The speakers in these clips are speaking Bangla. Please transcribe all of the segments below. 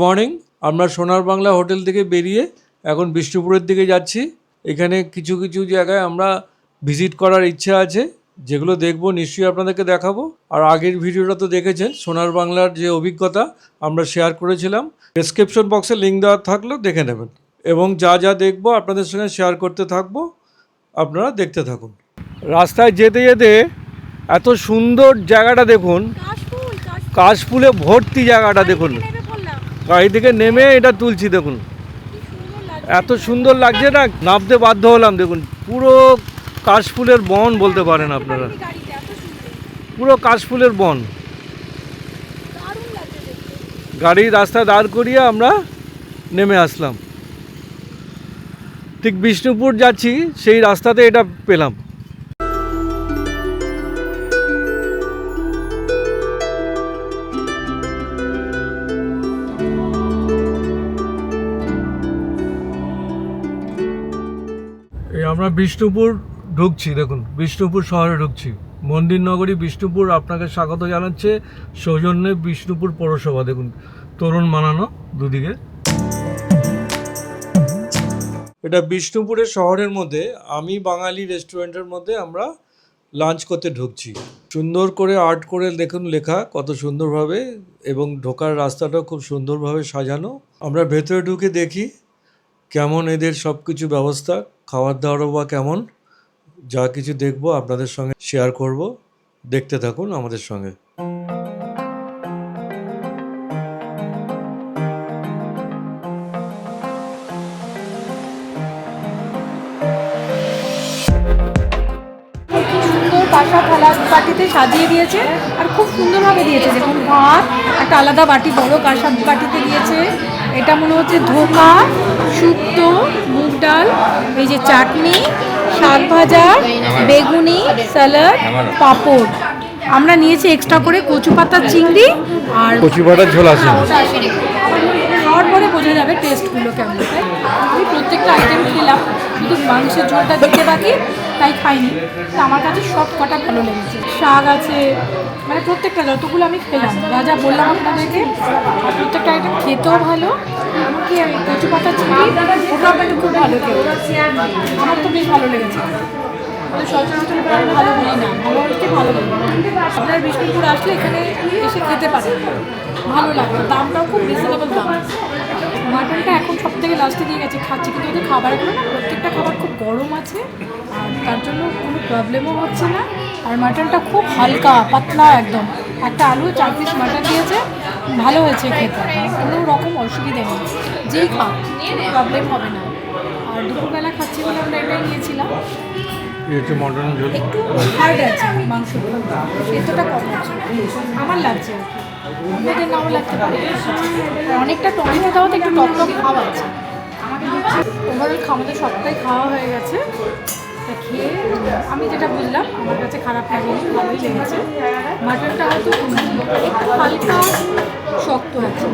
মর্নিং আমরা সোনার বাংলা হোটেল থেকে বেরিয়ে এখন বিষ্ণুপুরের দিকে যাচ্ছি। এখানে কিছু কিছু জায়গায় আমরা ভিজিট করার ইচ্ছা আছে। যেগুলো দেখব নিশ্চয়ই আপনাদেরকে দেখাবো। আর আগের ভিডিওটা তো দেখেছেন সোনার বাংলার যে অভিজ্ঞতা আমরা শেয়ার করেছিলাম। ডেসক্রিপশন বক্সে লিঙ্ক দেওয়া থাকলেও দেখে নেবেন। এবং যা যা দেখব আপনাদের সঙ্গে শেয়ার করতে থাকব। আপনারা দেখতে থাকুন। রাস্তায় যেতে যেতে এত সুন্দর জায়গাটা দেখুন। কাশফুল ভর্তি জায়গাটা দেখুন। গাড়ি থেকে নেমে এটা তুলছি, দেখুন। এত সুন্দর লাগছে না? নামতে বাধ্য হলাম, দেখুন। পুরো কাশফুলের বন বলতে পারেন আপনারা। পুরো কাশফুলের বন। গাড়ি রাস্তায় দাঁড় করিয়ে আমরা নেমে আসলাম। ঠিক বিষ্ণুপুর যাচ্ছি, সেই রাস্তাতে এটা পেলাম। আমরা বিষ্ণুপুর ঢুকছি, দেখুন, বিষ্ণুপুর শহরে ঢুকছি। মন্দির নগরী বিষ্ণুপুর আপনাকে স্বাগত জানাচ্ছে, সৌজন্যে বিষ্ণুপুর পৌরসভা, দেখুন, তরুণ মানানো দুদিকে। এটা বিষ্ণুপুরের শহরের মধ্যে, আমি বাঙালি রেস্টুরেন্টের মধ্যে আমরা লাঞ্চ করতে ঢুকছি। সুন্দর করে আর্ট করে দেখুন লেখা, কত সুন্দরভাবে, এবং ঢোকার রাস্তাটা খুব সুন্দরভাবে সাজানো। আমরা ভেতরে ঢুকে দেখি কেমন এদের সব কিছু ব্যবস্থা, খাওয়ার দাওয়ারও বা কেমন, যা কিছু দেখব আপনাদের সঙ্গে শেয়ার করব। দেখতে থাকুন আমাদের সঙ্গে। থালা বাটিতে সাজিয়ে দিয়েছে আর খুব সুন্দরভাবে দিয়েছে। দেখুন, ভাত, একটা আলাদা বাটি, বড় কাঁসা বাটিতে দিয়েছে। এটা মনে হচ্ছে ধোকা শুক্তো মুগ ডাল এই যে চাটনি শাক ভাজা বেগুনি স্যালাড পাঁপড়। আমরা নিয়েছি এক্সট্রা করে কচু পাতার চিংড়ি আর কচু পাতার ঝোল আছে। খাওয়ার পরে বোঝা যাবে টেস্টগুলো কেমন। প্রত্যেকটা আইটেম খেলাম, শুধু মাংসের ঝোলটা দিতে বাকি, তাই খাইনি। তা আমার কাছে সব কটা ভালো লেগেছে। শাক আছে মানে প্রত্যেকটা, যতগুলো আমি খেলাম, যা যা বললাম আপনাদেরকে, প্রত্যেকটা আইটেম খেতেও ভালো, এমনকি কচু পাতা চিংড়ি ওটাও কিন্তু খুব ভালো খেয়ে আমার তো বেশ ভালো লেগেছে। তো সচরাচর ভালো না, ভালো আপনার বিষ্ণুপুর আসলে এখানে এসে খেতে পারেন। ভালো লাগে, দামটাও খুব রিজনেবল দাম। মাটনটা এখন সব থেকে লাস্টে দিয়ে গেছে খাচ্ছি। কিন্তু ওদের খাবারগুলো না প্রত্যেকটা খাবার খুব গরম আছে আর তার জন্য কোনো প্রবলেমও হচ্ছে না। আর মাটনটা খুব হালকা পাতলা একদম। একটা আলু চার পিস মাটন দিয়েছে ভালো হয়েছে খেতে। কোনো রকম অসুবিধে নেই। যেই খাও প্রবলেম হবে না। আর দুপুরবেলা খাচ্ছি বলে আমরা এটাই নিয়েছিলাম। একটু হার্ড আছে মাংসগুলো সেদ্ধটা কম আছে আমার লাগছে আর কি। আপনাদের নাও লাগতে পারে। অনেকটা টমেটো দেওয়াতে একটু টক টক ভাব আছে। ওভারঅল আমাদের সবটাই খাওয়া হয়ে গেছে। তা খেয়ে আমি যেটা বললাম, আমার কাছে খারাপ লাগেনি ভালোই লেগেছে। মাটনটা হয়তো একটু হালকা শক্ত আছে।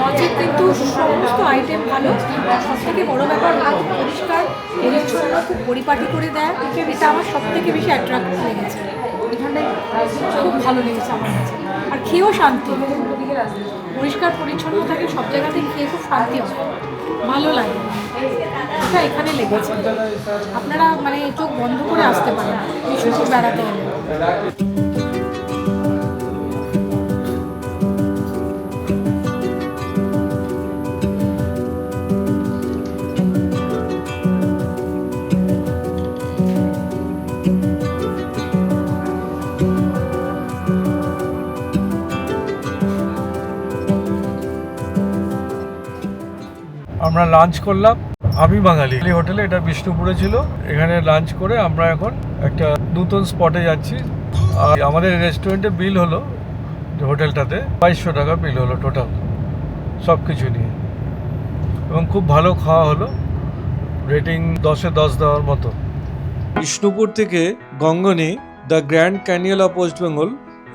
লজিক কিন্তু সমস্ত আইটেম ভালো। সব থেকে বড়ো ব্যাপার হলো পরিষ্কার পরিচ্ছন্ন খুব পরিপাটি করে দেয়। এটা আমার সব থেকে বেশি অ্যাট্রাক্ট লেগেছে। এখানটায় খুব ভালো লেগেছে আমার কাছে। আর খেয়েও শান্তি। পরিষ্কার, পরিচ্ছন্ন থাকে, সব জায়গাতেই খেয়ে খুব শান্তি হয়। ভালো লাগে। এটা এখানে লেগেছে। আপনারা মানে চোখ বন্ধ করে আসতে পারেন। বেড়াতে হলে আমরা লাঞ্চ করলাম। আমি বাঙালি। এই হোটেলে এটা বিষ্ণুপুরে ছিল। এখানে লাঞ্চ করে আমরা এখন একটা নতুন স্পটে যাচ্ছি। আর আমাদের রেস্টুরেন্টে বিল হলো হোটেলটাতে বাইশশো টাকা বিল হলো টোটাল সব কিছু নিয়ে। এবং খুব ভালো খাওয়া হলো। রেটিং দশে দশ দেওয়ার মতো। বিষ্ণুপুর থেকে Gangani the grand canyon of west Bengal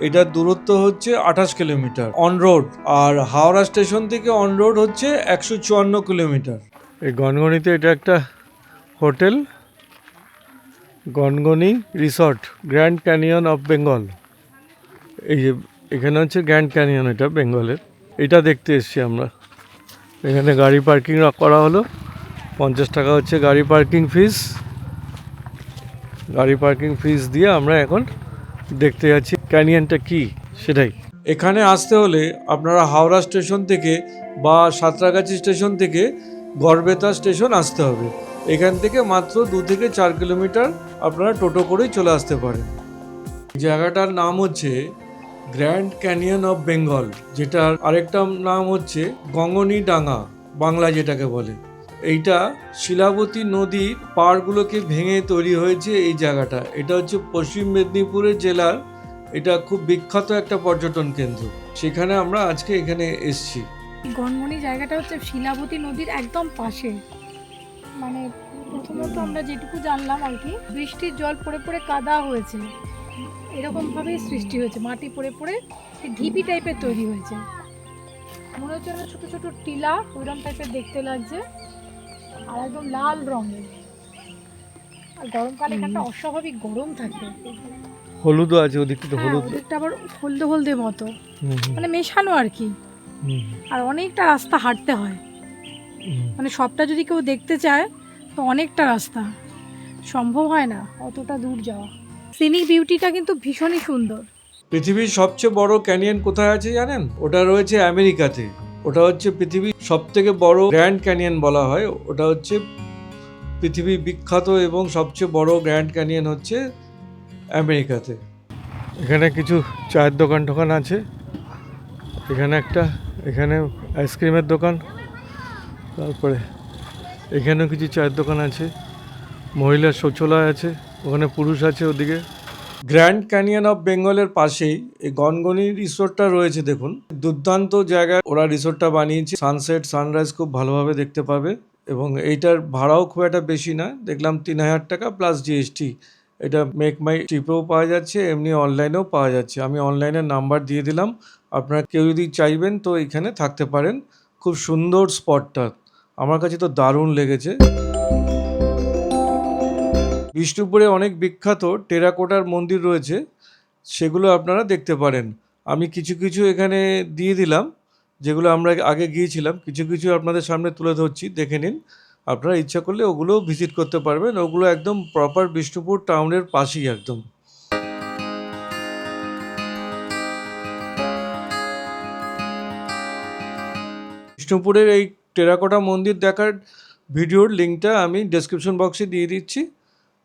এটার দূরত্ব হচ্ছে আঠাশ কিলোমিটার অন রোড আর হাওড়া স্টেশন থেকে অন রোড হচ্ছে একশো চুয়ান্ন কিলোমিটার। এই গনগনিতে এটা একটা hotel, Gangani resort, grand canyon of Bengal. এই যে, এখানে হচ্ছে গ্র্যান্ড ক্যানিয়ন এটা বেঙ্গলের। এটা দেখতে এসছি আমরা। এখানে গাড়ি পার্কিং করা হলো। পঞ্চাশ টাকা হচ্ছে গাড়ি পার্কিং ফিস গাড়ি পার্কিং ফিস দিয়ে আমরা এখন দেখতে যাচ্ছি। ক্যানিয়নটা কি? সেটাই। এখানে আসতে হলে আপনারা হাওড়া স্টেশন থেকে বা সাঁতরাগাছি স্টেশন থেকে গড়বেতা স্টেশন আসতে হবে। এখান থেকে মাত্র দু থেকে চার কিলোমিটার আপনারা টোটো করেই চলে আসতে পারেন। জায়গাটার নাম হচ্ছে গ্র্যান্ড ক্যানিয়ন অফ বেঙ্গল, যেটার আরেকটা নাম হচ্ছে গঙ্গনি ডাঙ্গা বাংলা যেটাকে বলে। এইটা শিলাবতী নদীর পাড়গুলোকে ভেঙে তৈরি হয়েছে এই জায়গাটা। এটা হচ্ছে পশ্চিম মেদিনীপুরের জেলার, এটা খুব বিখ্যাত একটা পর্যটন কেন্দ্র। সেখানে আমরা আজকে এখানে এসছি। গনমনি জায়গাটা হচ্ছে শিলাবতী নদীর একদম পাশে। মানে প্রথমত আমরা যেটুকু জানলাম আর কি, বৃষ্টির জল পড়ে পড়ে কাদা হয়েছে। এরকমভাবেই সৃষ্টি হয়েছে, মাটি পড়ে পড়ে ঢিপি টাইপের তৈরি হয়েছে। মনে হচ্ছে ছোটো ছোটো টিলা, ওইরকম টাইপের দেখতে লাগছে। আর একদম লাল রঙের। আর গরমকালে এখানটা অস্বাভাবিক গরম থাকে। হলুদও আছে ওদিকটা তো হলুদ। ওদিকটা আবার হলদে হলদে মতো। মানে মেশানো আর কি। আর অনেকটা রাস্তা হাঁটতে হয়। মানে সবটা যদি কেউ দেখতে চায় তো অনেকটা রাস্তা। সম্ভব হয় না অতটা দূর যাওয়া। সিনিক বিউটিটা কিন্তু ভীষণই সুন্দর। পৃথিবীর সবচেয়ে বড় ক্যানিয়ন কোথায় আছে জানেন? ওটা রয়েছে আমেরিকাতে। ওটা হচ্ছে পৃথিবীর সব থেকে বড় গ্র্যান্ড ক্যানিয়ন বলা হয়। ওটা হচ্ছে পৃথিবী বিখ্যাত এবং সবচেয়ে বড় গ্র্যান্ড ক্যানিয়ন হচ্ছে আমেরিকাতে। এখানে কিছু চায়ের দোকান টোকান আছে। এখানে একটা, এখানে আইসক্রিমের দোকান। তারপরে এখানেও কিছু চায়ের দোকান আছে। মহিলার শৌচালয় আছে, ওখানে পুরুষ আছে ওদিকে। গ্র্যান্ড ক্যানিয়ন অফ বেঙ্গলের পাশেই এই গনগনি রিসোর্টটা রয়েছে, দেখুন। দুর্দান্ত জায়গায় ওরা রিসোর্টটা বানিয়েছে। সানসেট, সানরাইজ খুব ভালোভাবে দেখতে পাবে এবং এইটার ভাড়াও খুব একটা বেশি না দেখলাম তিন হাজার টাকা প্লাস জিএসটি এটা মেক মাই ট্রিপেও পাওয়া যাচ্ছে, এমনি অনলাইনেও পাওয়া যাচ্ছে। আমি অনলাইনের নাম্বার দিয়ে দিলাম। আপনারা কেউ যদি চাইবেন তো এখানে থাকতে পারেন। খুব সুন্দর স্পটটা আমার কাছে তো দারুণ লেগেছে। বিষ্ণুপুরে অনেক বিখ্যাত টেরাকোটার মন্দির রয়েছে, সেগুলো আপনারা দেখতে পারেন। আমি কিছু কিছু এখানে দিয়ে দিলাম, যেগুলো আমরা আগে গিয়েছিলাম, কিছু কিছু আপনাদের সামনে তুলে ধরছি, দেখে নিন। আপনারা ইচ্ছা করলে ওগুলোও ভিজিট করতে পারবেন, ওগুলো একদম প্রপার বিষ্ণুপুর টাউনের পাশেই একদম। বিষ্ণুপুরের এই টেরাকোটা মন্দির দেখার ভিডিওর লিঙ্কটা আমি ডেসক্রিপশন বক্সে দিয়ে দিচ্ছি।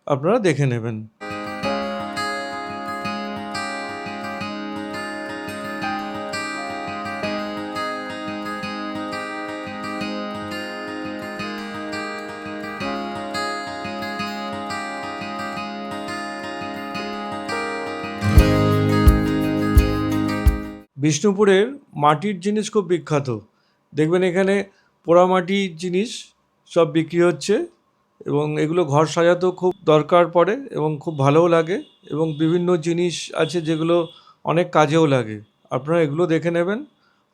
আপনারা দেখে নেবেন। বিষ্ণুপুরের মাটির জিনিস খুব বিখ্যাত। দেখবেন এখানে পোড়ামাটির জিনিস সব বিক্রি হচ্ছে। এবং এগুলো ঘর সাজাতেও খুব দরকার পড়ে এবং খুব ভালোও লাগে এবং বিভিন্ন জিনিস আছে যেগুলো অনেক কাজেও লাগে। আপনারা এগুলো দেখে নেবেন।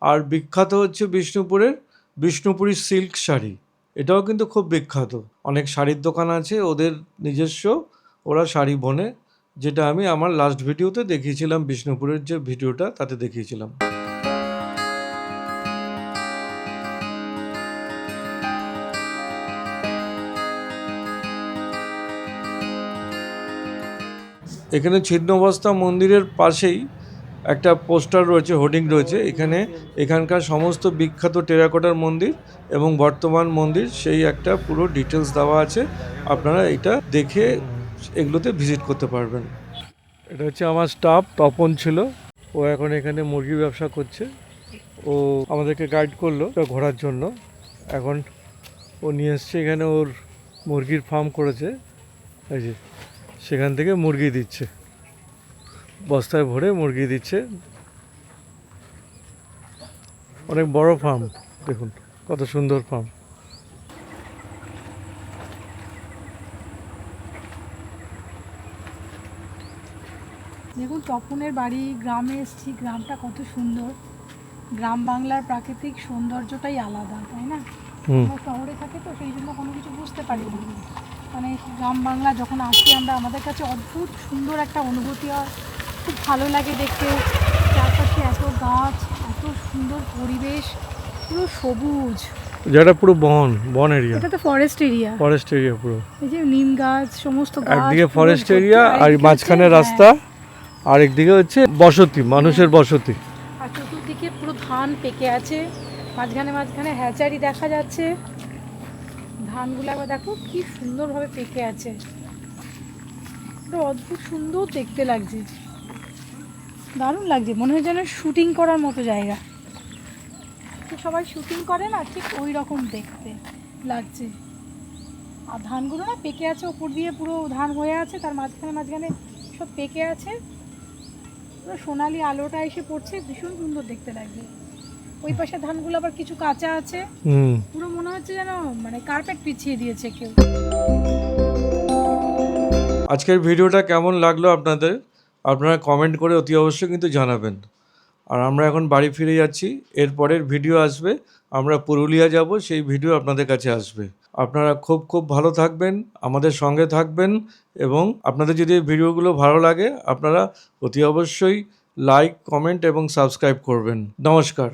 আর বিখ্যাত হচ্ছে বিষ্ণুপুরের বিষ্ণুপুরী সিল্ক শাড়ি। এটাও কিন্তু খুব বিখ্যাত। অনেক শাড়ির দোকান আছে, ওদের নিজস্ব। ওরা শাড়ি বোনে। যেটা আমি আমার লাস্ট ভিডিওতে দেখিয়েছিলাম, বিষ্ণুপুরের যে ভিডিওটা তাতে দেখিয়েছিলাম। এখানে ছিন্নবস্তা মন্দিরের পাশেই একটা পোস্টার রয়েছে, হোর্ডিং রয়েছে। এখানে এখানকার সমস্ত বিখ্যাত টেরাকোটার মন্দির এবং বর্তমান মন্দির, সেই একটা পুরো ডিটেলস দেওয়া আছে। আপনারা এটা দেখে এগুলোতে ভিজিট করতে পারবেন। এটা হচ্ছে আমার স্টাফ তপন ছিল। ও এখন এখানে মুরগি ব্যবসা করছে। ও আমাদেরকে গাইড করল ঘোরার জন্য। এখন ও নিয়ে এসছে, এখানে ওর মুরগির ফার্ম করেছে। এই যে। সেখান থেকে মুরগি দিচ্ছে। বস্তায় ভরে মুরগি দিচ্ছে। অনেক বড় ফার্ম দেখুন কত সুন্দর ফার্ম দেখুন তপনের বাড়ি গ্রামে এসেছি গ্রামটা কত সুন্দর। গ্রাম বাংলার প্রাকৃতিক সৌন্দর্যটাই আলাদা তাই না? শহরে থাকে তো সেই জন্য কোনো কিছু বুঝতে পারি না। মানে গ্রাম বাংলা যখন আসি আমরা আমাদের কাছে অদ্ভুত সুন্দর একটা অনুভূতি হয়। খুব ভালো লাগে দেখতে। চারপাশে এত গাছ এত সুন্দর পরিবেশ পুরো সবুজ। যেটা পুরো বন বন এরিয়া এটা তো ফরেস্ট এরিয়া ফরেস্ট এরিয়া পুরো। এই যে নিম গাছ সমস্ত গাছ একদিকে ফরেস্ট এরিয়া আর মাঝখানে রাস্তা আর একদিকে হচ্ছে বসতি মানুষের বসতি। হ্যাঁ, আর চতুর্দিকে পুরো ধান পেকে আছে। মাঝখানে মাঝখানে হ্যাচারি দেখা যাচ্ছে। ধানগুলো একবার দেখো কি সুন্দরভাবে পেকে আছে। অদ্ভুত সুন্দর দেখতে লাগছে। দারুণ লাগছে, মনে হয় যেন শুটিং করার মতো জায়গা। তো সবাই শুটিং করে না, ঠিক ওই রকম দেখতে লাগছে। আর ধানগুলো না পেকে আছে ওপর দিয়ে, পুরো ধান হয়ে আছে, তার মাঝখানে মাঝখানে সব পেকে আছে। পুরো সোনালি আলোটা এসে পড়ছে, ভীষণ সুন্দর দেখতে লাগছে। ওই পাশে ধানগুলো আবার কিছু কাঁচা আছে। পুরো মনে হচ্ছে যেন মানে কার্পেট বিছিয়ে দিয়েছে কেউ। আজকের ভিডিওটা কেমন লাগল আপনাদের? আপনারা কমেন্ট করে অতি অবশ্যই কিন্তু জানাবেন। আর আমরা এখন বাড়ি ফিরে যাচ্ছি। এরপরের ভিডিও আসবে। আমরা পুরুলিয়া যাব সেই ভিডিও আপনাদের কাছে আসবে। আপনারা খুব খুব ভালো থাকবেন আমাদের সঙ্গে থাকবেন এবং আপনাদের যদি এই ভিডিওগুলো ভালো লাগে আপনারা অতি অবশ্যই লাইক কমেন্ট এবং সাবস্ক্রাইব করবেন। নমস্কার।